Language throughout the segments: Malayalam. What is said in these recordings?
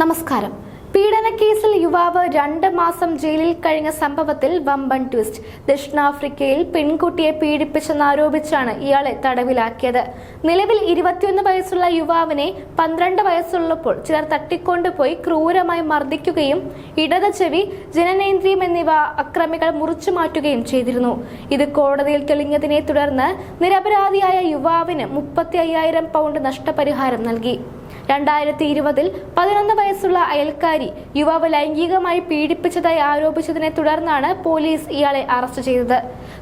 നമസ്കാരം. പീഡനക്കേസിൽ യുവാവ് രണ്ട് മാസം ജയിലിൽ കഴിഞ്ഞ സംഭവത്തിൽ വമ്പൻ ട്വിസ്റ്റ്. ദക്ഷിണാഫ്രിക്കയിൽ പെൺകുട്ടിയെ പീഡിപ്പിച്ചെന്നാരോപിച്ചാണ് ഇയാളെ തടവിലാക്കിയത്. നിലവിൽ ഇരുപത്തിയൊന്ന് വയസ്സുള്ള യുവാവിനെ പന്ത്രണ്ട് വയസ്സുള്ളപ്പോൾ ചിലർ തട്ടിക്കൊണ്ടുപോയി ക്രൂരമായി മർദ്ദിക്കുകയും ഇടത് ചെവി ജനനേന്ദ്രിയം എന്നിവ അക്രമികൾ മുറിച്ചു മാറ്റുകയും ചെയ്തിരുന്നു. ഇത് കോടതിയിൽ തെളിഞ്ഞതിനെ തുടർന്ന് നിരപരാധിയായ യുവാവിന് മുപ്പത്തി പൗണ്ട് നഷ്ടപരിഹാരം നൽകി. രണ്ടായിരത്തി ഇരുപതിൽ പതിനൊന്ന് വയസ്സുള്ള അയൽക്കാരി യുവാവ് ലൈംഗികമായി പീഡിപ്പിച്ചതായി ആരോപിച്ചതിനെ തുടർന്നാണ് പോലീസ് ഇയാളെ അറസ്റ്റ് ചെയ്തത്.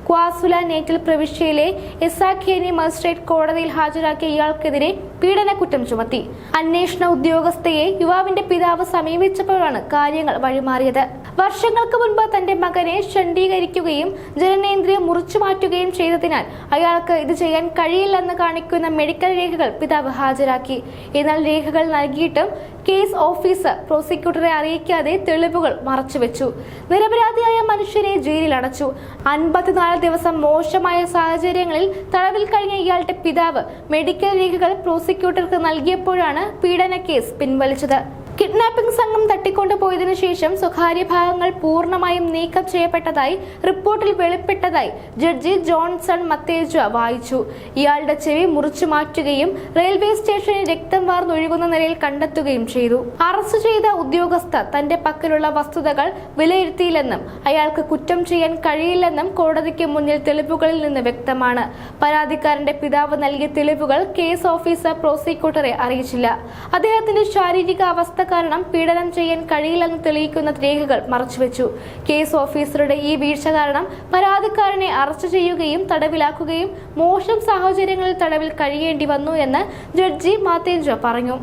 ക്വാസുല നേറ്റൽ പ്രവിശ്യയിലെ എസാഖേനി മജിസ്ട്രേറ്റ് കോടതിയിൽ ഹാജരാക്കിയ ഇയാൾക്കെതിരെ പീഡനക്കുറ്റം ചുമത്തി. അന്വേഷണ ഉദ്യോഗസ്ഥയെ യുവാവിന്റെ പിതാവ് സമീപിച്ചപ്പോഴാണ് കാര്യങ്ങൾ വഴിമാറിയത്. വർഷങ്ങൾക്ക് മുൻപ് തന്റെ മകനെ ഷണ്ഡീകരിക്കുകയും ജനനേന്ദ്രിയം മുറിച്ചു മാറ്റുകയും ചെയ്തതിനാൽ അയാൾക്ക് ഇത് ചെയ്യാൻ കഴിയില്ലെന്ന് കാണിക്കുന്ന മെഡിക്കൽ രേഖകൾ പിതാവ് ഹാജരാക്കി. എന്നാൽ രേഖകൾ നൽകിയിട്ടും കേസ് ഓഫീസർ പ്രോസിക്യൂട്ടറെ അറിയിക്കാതെ തെളിവുകൾ മറച്ചുവെച്ചു. നിരപരാധിയായ മനുഷ്യനെ ജയിലിൽ അടച്ചു അൻപത്തിനാല് ദിവസം മോശമായ സാഹചര്യങ്ങളിൽ തടവിൽ കഴിഞ്ഞ ഇയാളുടെ പിതാവ് മെഡിക്കൽ രേഖകൾ പ്രോസിക്യൂട്ടർക്ക് നൽകിയപ്പോഴാണ് പീഡന കേസ് പിൻവലിച്ചത്. കിഡ്നാപ്പിംഗ് സംഘം തട്ടിക്കൊണ്ടുപോയതിനു ശേഷം സ്വകാര്യ ഭാഗങ്ങൾ പൂർണമായും നീക്കം ചെയ്യപ്പെട്ടതായി റിപ്പോർട്ടിൽ വെളിപ്പെട്ടതായി ജഡ്ജി ജോൺസൺ മത്തേജ വായിച്ചു. ഇയാളുടെ ചെവി മുറിച്ചു മാറ്റുകയും റെയിൽവേ സ്റ്റേഷനിൽ രക്തം വാർന്നൊഴുകുന്ന നിലയിൽ കണ്ടെത്തുകയും ചെയ്തു. അറസ്റ്റ് ചെയ്ത ഉദ്യോഗസ്ഥ തന്റെ പക്കലുള്ള വസ്തുതകൾ വിലയിരുത്തിയില്ലെന്നും അയാൾക്ക് കുറ്റം ചെയ്യാൻ കഴിയില്ലെന്നും കോടതിക്ക് മുന്നിൽ തെളിവുകളിൽ നിന്ന് വ്യക്തമാണ്. പരാതിക്കാരന്റെ പിതാവ് നൽകിയ തെളിവുകൾ കേസ് ഓഫീസർ പ്രോസിക്യൂട്ടറെ അറിയിച്ചില്ല. അദ്ദേഹത്തിന്റെ ശാരീരിക അവസ്ഥ കാരണം പീഡനം ചെയ്യാൻ കഴിയില്ലെന്ന് തെളിയിക്കുന്ന രേഖകൾ മറച്ചുവെച്ചു. കേസ് ഓഫീസറുടെ ഈ വീഴ്ച കാരണം പരാതിക്കാരനെ അറസ്റ്റ് ചെയ്യുകയും തടവിലാക്കുകയും മോശം സാഹചര്യങ്ങളിൽ തടവിൽ കഴിയേണ്ടി വന്നു എന്ന് ജഡ്ജി മാത്തേഞ്ചോ പറഞ്ഞു.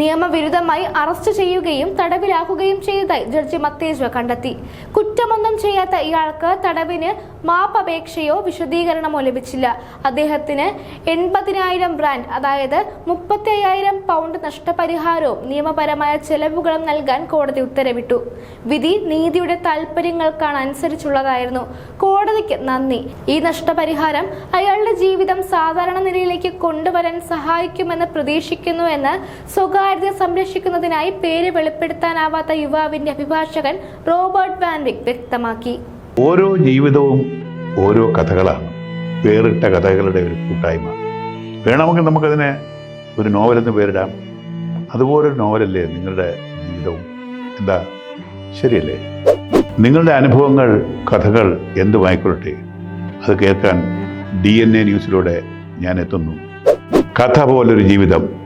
നിയമവിരുദ്ധമായി അറസ്റ്റ് ചെയ്യുകയും തടവിലാക്കുകയും ചെയ്തതായി ജഡ്ജി മത്തേജ കണ്ടെത്തി. കുറ്റമൊന്നും ചെയ്യാത്ത ഇയാൾക്ക് തടവിന് മാപ്പപേക്ഷയോ വിശദീകരണമോ ലഭിച്ചില്ല. അദ്ദേഹത്തിന് എൺപതിനായിരം ബ്രാൻഡ് അതായത് മുപ്പത്തി അയ്യായിരം പൗണ്ട് നഷ്ടപരിഹാരവും നിയമപരമായ ചെലവുകളും നൽകാൻ കോടതി ഉത്തരവിട്ടു. വിധി നീതിയുടെ താൽപ്പര്യങ്ങൾക്കാണ് അനുസരിച്ചുള്ളതായിരുന്നു കോടതിക്ക് നന്ദി. ഈ നഷ്ടപരിഹാരം അയാളുടെ ജീവിതം സാധാരണ നിലയിലേക്ക് കൊണ്ടുവരാൻ സഹായിക്കുമെന്ന് പ്രതീക്ഷിക്കുന്നു എന്ന് സ്വകാര്യത സംരക്ഷിക്കുന്നതിനായി പേര് വെളിപ്പെടുത്താനാവാത്ത യുവാവിന്റെ അഭിഭാഷകൻ റോബർട്ട് വാൻവിക് വ്യക്തമാക്കി. ഓരോ ജീവിതവും ഓരോ കഥകളാണ്. വേറിട്ട കഥകളുടെ ഒരു കൂട്ടായ്മ. വേണമെങ്കിൽ നമുക്കതിനെ ഒരു നോവലെന്ന് പേരിടാം. അതുപോലൊരു നോവലല്ലേ നിങ്ങളുടെ ജീവിതവും? എന്താ? ശരിയല്ലേ? നിങ്ങളുടെ അനുഭവങ്ങൾ കഥകൾ എന്തുമായിക്കൊള്ളട്ടെ അത് കേൾക്കാൻ ഡി എൻ എ ന്യൂസിലൂടെ ഞാൻ എത്തുന്നു. കഥ പോലൊരു ജീവിതം.